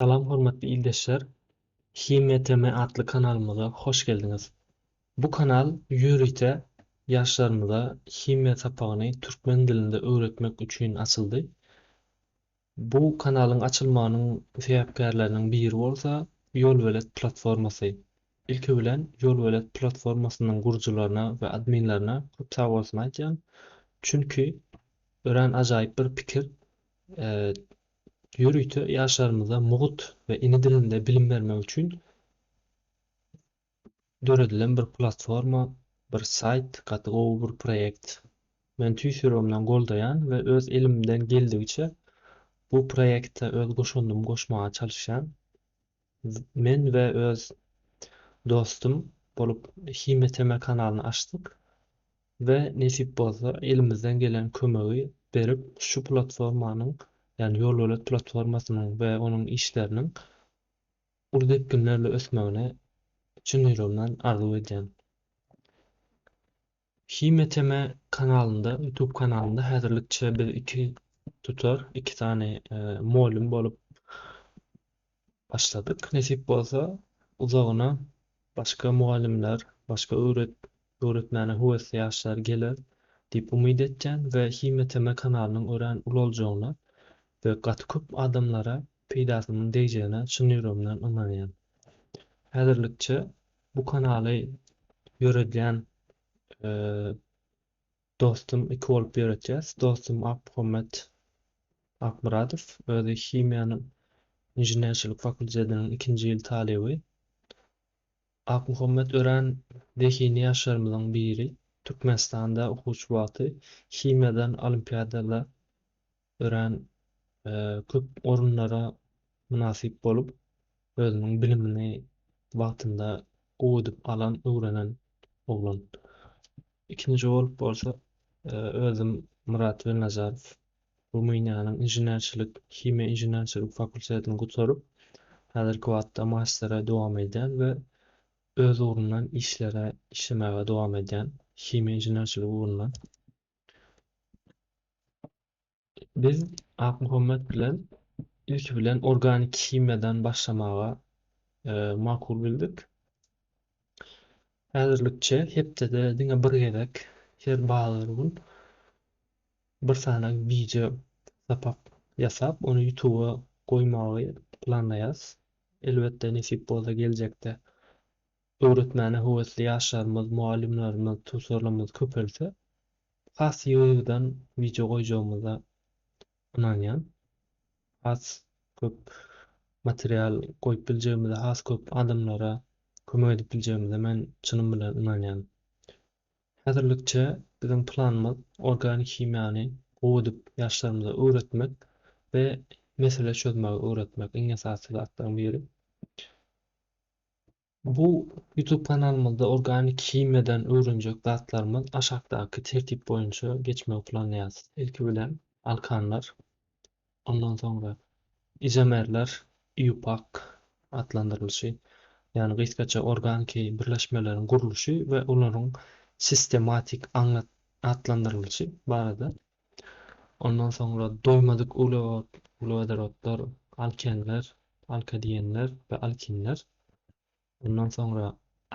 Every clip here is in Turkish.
Salam hormatly ildeşler. Himeteme adlı kanalımıza hoş geldiniz. Bu kanal ýürüýte ýaşlarymyza hime sapagyny türkmen dilinde öwretmek üçin açyldy. Bu kanalyň açylmagynyň sebäpkärläriniň biri bolsa Ýolwelet platformasy. Ilki bilen Ýolwelet platformasynyň gurjularyna we adminlerine köp sag bolsun. Çünki ören ajaýyp bir pikir eee ýürüýte ýaşlarymyza mugut we ini dilinde bilim bermek üçin döredilen bir platforma, bir sayt, gaty gowy bir proýekt. Men tüýs ýüregimden goldaýan we öz elimden geldigiçe bu proýekde öz goşundymy goşmaga çalışýan. Men we öz dostum bolup Himeteme kanalyny açdyk we nesip bolsa elimizden gelen kömegi berip şu platformanyň ýani Ýolwelet platformasynyň we onuň işleriniň urdup günlerle ösmegine çyn ýüregimden arzuw edýän. Himeteme kanalynda, YouTube kanalynda häzirlikçe bir iki tutor, iki tane eee muallim bolup başladyk. Nesip bolsa uzagyna başga muallimler, başga öwret öwretmäne howesli ýaşlar geler diýip umyt etjän we Himeteme kanalynyň ören ulaljagyna we gaty köp adamlara peýdasynyň degijegine çyn ýüregimden ynanýan. Häzirlikçe bu kanaly ýöredýän dostum iki bolup ýöredýäs. Dostum Akmuhammed Akmuradow, özü himiýanyň inženerçilik fakultetiniň ikinji ýyl talebi. Akmuhammed ören dehini ýaşlarymyzyň biri. Türkmenistanda okuwçy wagty himiýadan olimpiadada ören eee köp orunlara munasip bolup özüniň bilimini wagtynda gowy alan, öwrenen oglan. Ikinji bolup bolsa eee özüm Murat Elnazarow. Rumyniýanyň inženerçilik, himiýa inženerçilik fakultetini gutaryp häzirki wagtda magistera dowam edýän we öz ugrundan işlere işlemäge dowam edýän himiýa inženerçilik ugrundan. Biz Akmuhammed bilen ilki bilen organik himiýadan başlamaga eee makul bildik. Häzirlikçe hepdede diňe bir gezek her gün bir sanaň video sapap ýasap ony YouTube'a goýmagy planlaýas. Elbetde nesip bolsa geljekde öwretmäne howesli ýaşlarymyz, muallimlerimiz, tutorlarymyz köpelse has ýygydan video goýjagymyza ynanýan. Has köp material goýup biljegimize, has köp adamlara kömek edip biljegimize men çynym bilen ynanýan. Häzirlikçe biziň planymyz organik himiýany gowy edip ýaşlarymyza öwretmek we mesele çözmegi öwretmek iň esasy zatlaryň biri. Bu YouTube kanalymyzda organik himiýadan öwrenjek zatlarymyz aşagdaky tertip boýunça geçmegi planlaýas. Ilki bilen alkanlar, ondan soňra izomerler, iupac adlandyrylşy, ýani gysgaça organik birleşmeleriň gurulşy we olaryň sistematik adlandyrylşy barada. Ondan soňra doýmadyk uglewodorodlar, alkenler, alkadienler we alkinler. Ondan soňra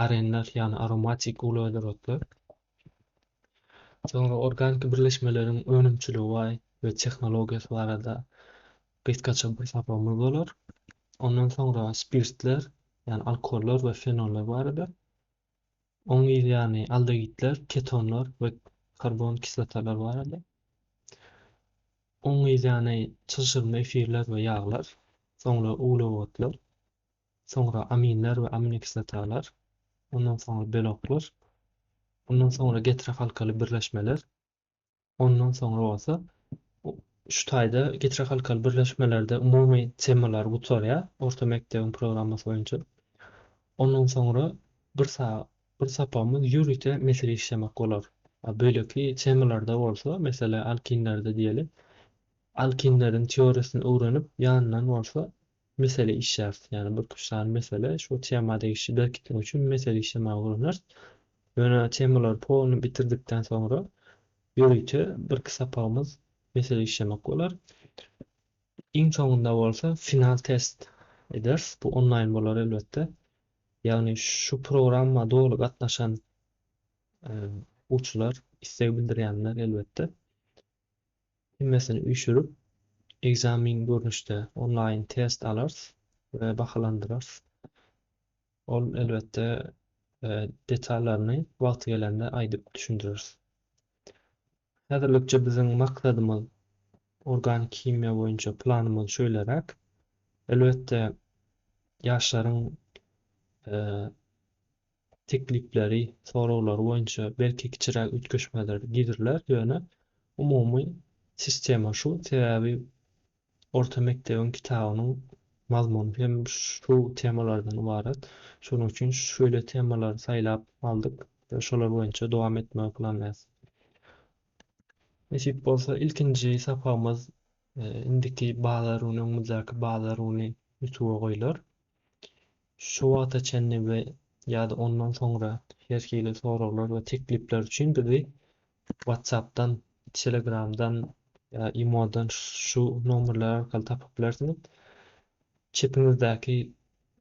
arenler ýani aromatik uglewodorodlar. Soňra organik birleşmeleriň önümçiligi we texnologiýasy barada gysgaça bir sapamyz bolar. Ondan soňra spirtler, ýani alkollar we fenoller barada. Oň ýani aldehidler, ketonlar we karbon kislatalar barada. Oň ýani çyşyrma efirler we ýaglar, soňra uglewodlar, soňra aminler we amino kislatalar, ondan soňra beloklar, ondan soňra getra halkaly birleşmeler, ondan soňra bolsa şu taýda getirek halkaly birleşmelerde umumy temalar gutarýar orta mekdebiň programmasy boýunça. Ondan soňra bir sa bir sapamyz ýürüýte mesele işlemek bolar. Böleki temalarda bolsa, mesele alkinlerde diýelim, alkinleriň teoriýasyny öwrenip ýanyndan bolsa mesele işlär. Ýani bir kuşdan mesele şu temada işi berkitmek üçin mesele işlemege urunar. Ýöne temalary poluny bitirdikden soňra ýürüýte bir sapamyz mesele işlemek bolar. Iň soňunda bolsa final test ederiz. Bu online bolar elbette. Yani şu programma dolu gatnaşan e, uçlar, istek bildirýänler elbette. Himmesini üýşürip egzamin görnüşde online test alars we bahalandyrar. Ol elbette e, detallaryny wagty gelende Häzirlikçe biziň maksadymyz organik kimya boýunça planymyz şöýlerek. Elbette ýaşlaryň e, teklipleri, soraglary boýunça belki kiçirek ütköşmeler gidirler ýöne umumy sistema şu. Sebäbi orta mekdebiň kitabynyň mazmuny hem şu temalardan ibaret. Şonuň üçin şöyle temalary saýlap aldyk we şolar boýunça dowam etmäge Eşit bolsa ilkinji sapamız e, indiki bağlaruny, muzaki bağlaruny üstüge goýular. Şu wagta çenli we ýa-da ondan soňra herkili soraglar we teklipler üçin bizi Whatsapp'dan, Telegram'dan ýa imodan şu nomerler arkaly tapyp bilersiňiz. Çepinizdäki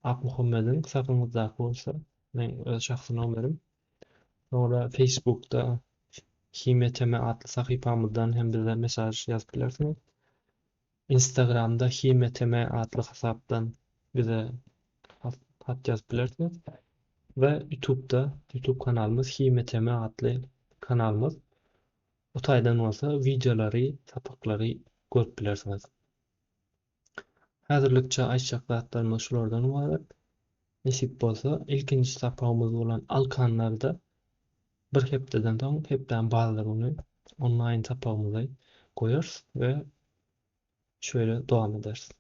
Ap Muhammed'in sapyňyzdaky bolsa, men öz şahsy nomerim. Sonra Facebook'da, Himeteme adly sahypamyzdan hem bize mesaj ýazyp bilersiňiz. Instagram'da Himeteme adly hasapdan bize hat, hat bilersiňiz. We YouTube'da YouTube kanalymyz Himeteme adly kanalymyz. O taýdan bolsa videolary, tapyklary görüp bilersiňiz. Häzirlikçe aýtjak zatlarymyz şulardan ibaret. Nesip bolsa ilkinji sapamyz bolan alkanlarda bir hepdeden soň hepden bazalaryny online tapamyza goýarys we şöyle dowam ederiz.